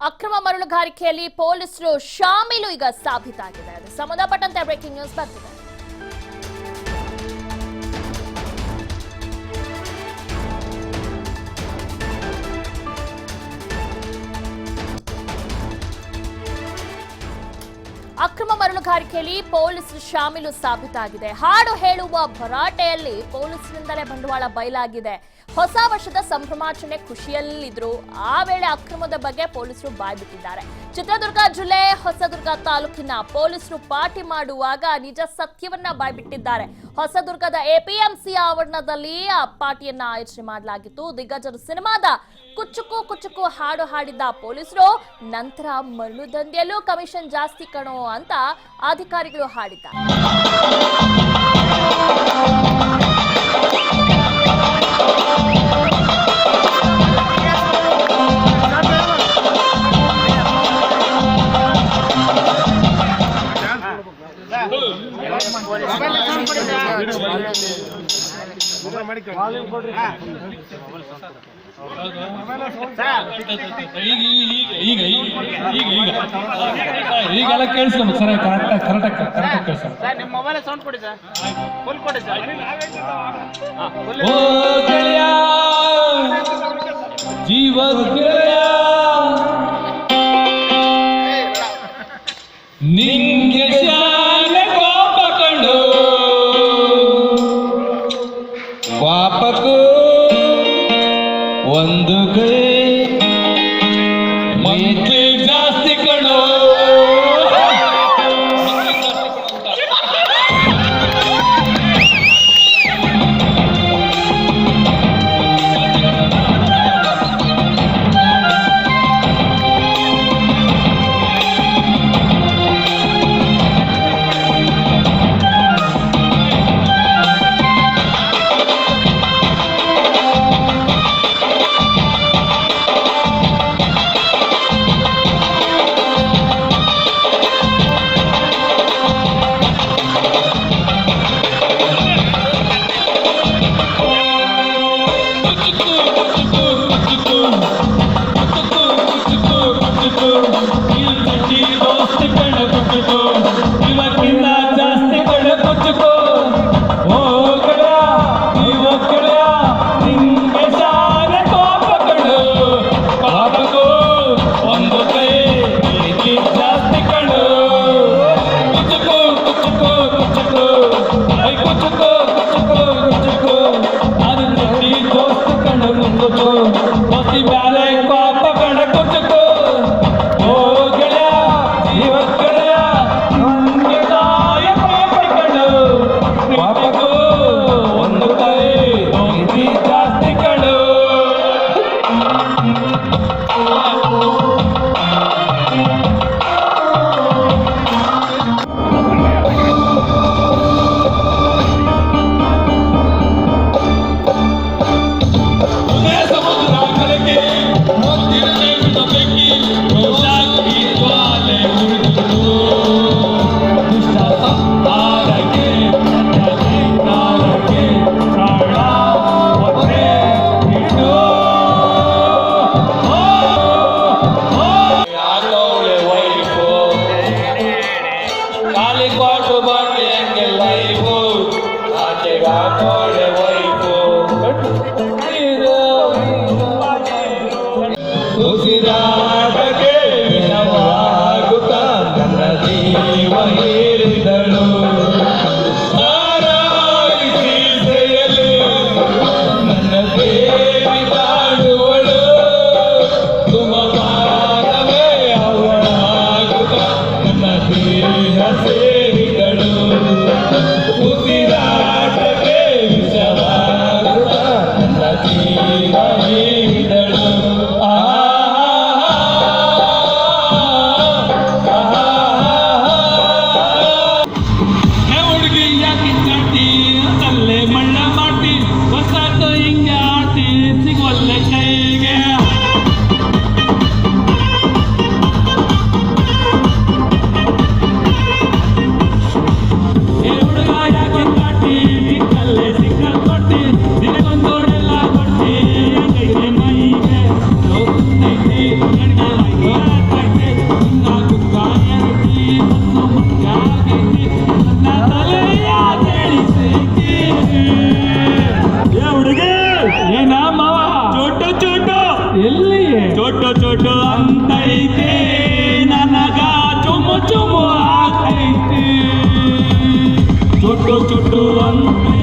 ಅಕ್ರಮ ಮರಳುಗಾರಿಕೆಯಲ್ಲಿ ಪೊಲೀಸರು ಶಾಮೀಲು ಈಗ ಸಾಬೀತಾಗಿದೆ ಅದು ಸಂಬಂಧಪಟ್ಟಂತೆ ಬ್ರೇಕಿಂಗ್ ನ್ಯೂಸ್ ಬರ್ತಿದೆ ಅಕ್ರಮ ಮರಳುಗಾರಿಕೆಯಲ್ಲಿ ಪೊಲೀಸರು ಶಾಮೀಲು ಸಾಬೀತಾಗಿದೆ. ಹಾಡು ಹೇಳುವ ಭರಾಟೆಯಲ್ಲಿ ಪೊಲೀಸರಿಂದಲೇ ಬಂಡವಾಳ ಬಯಲಾಗಿದೆ. ಹೊಸ ವರ್ಷದ ಸಂಭ್ರಮಾಚರಣೆ ಖುಷಿಯಲ್ಲಿದ್ರು. ಆ ವೇಳೆ ಅಕ್ರಮದ ಬಗ್ಗೆ ಪೊಲೀಸರು ಬಾಯ್ಬಿಟ್ಟಿದ್ದಾರೆ. ಚಿತ್ರದುರ್ಗ ಜಿಲ್ಲೆ ಹೊಸದುರ್ಗ ತಾಲೂಕಿನ ಪೊಲೀಸರು ಪಾರ್ಟಿ ಮಾಡುವಾಗ ನಿಜ ಸತ್ಯವನ್ನ ಬಾಯ್ಬಿಟ್ಟಿದ್ದಾರೆ. ಹೊಸದುರ್ಗದ ಎಪಿಎಂಸಿ ಆವರಣದಲ್ಲಿ ಆ ಪಾರ್ಟಿಯನ್ನ ಆಯೋಜನೆ ಮಾಡಲಾಗಿತ್ತು. ದಿಗ್ಗಜರು ಸಿನಿಮಾದ ಕುಚ್ಚುಕು ಕುಚ್ಚುಕು ಹಾಡು ಹಾಡಿದ್ದ ಪೊಲೀಸರು ನಂತರ ಮರಳು ದಂಧೆಯಲ್ಲೂ ಕಮಿಷನ್ ಜಾಸ್ತಿ ಕಣೋ ಅಂತ ಅಧಿಕಾರಿಗಳು ಹಾಡಿದ್ದಾರೆ ಈಗ ಈಗ ಈಗ ಈಗ ಈಗ ಈಗ ಈಗೆಲ್ಲ ಸರ್ ನಿಮ್ಮ ಮೊಬೈಲ್ ಸೌಂಡ್ ಕೊಡಿ ಸರ್ ಫುಲ್ ಕೊಡಿ ಸರ್ ಓ ಗೆಳೆಯ. ಪಾಪಕ್ಕೂ ಒಂದು ಕೈ in Hollywood, I think I'm Amen.